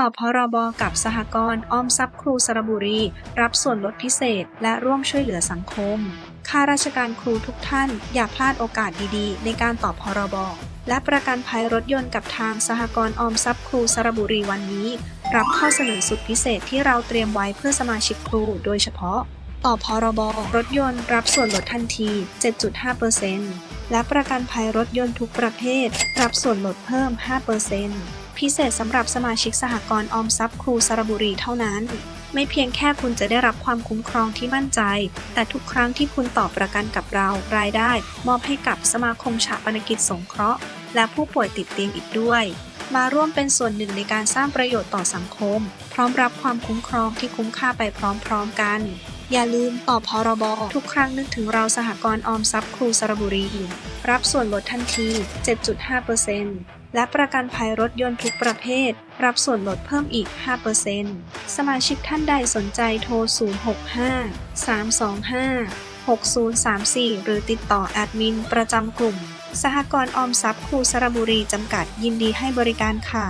ต่อพรบกับสหกรณ์ออมทรัพย์ครูสระบุรี รับส่วนลดพิเศษ และร่วมช่วยเหลือสังคม ข้าราชการครูทุกท่าน อย่าพลาดโอกาสดีๆ ในการต่อพรบและประกันภัยรถยนต์กับทางสหกรณ์ออมทรัพย์ครูสระบุรีวันนี้ รับข้อเสนอสุดพิเศษที่เราเตรียมไว้เพื่อสมาชิกครูโดยเฉพาะ ต่อพรบรถยนต์รับส่วนลดทันที 7.5%และประกันภัยรถยนต์ทุกประเภท รับส่วนลดเพิ่ม 5% พิเศษสำหรับสมาชิกสหกรณ์ออมทรัพย์ครูสระบุรีเท่านั้น ไม่เพียงแค่คุณจะได้รับความคุ้มครองที่มั่นใจ แต่ทุกครั้งที่คุณต่อประกันกับเรา รายได้ มอบให้กับสมาคมฉาปนกิจสงเคราะห์ และผู้ป่วยติดเตียงอีกด้วย มาร่วมเป็นส่วนหนึ่งในการสร้างประโยชน์ต่อสังคม พร้อมรับความคุ้มครองที่คุ้มค่าไปพร้อมๆกันอย่าลืมต่อพรบ ทุกครั้งนึกถึงเราสหกรณ์ออมทรัพย์ครูสระบุรี รับส่วนลดทันที 7.5% และประกันภัยรถยนต์ทุกประเภท รับส่วนลดเพิ่มอีก 5%สมาชิกท่านใดสนใจโทร 065 325 6034 หรือติดต่อแอดมินประจำกลุ่ม สหกรณ์ออมทรัพย์ครูสระบุรีจำกัดยินดีให้บริการค่ะ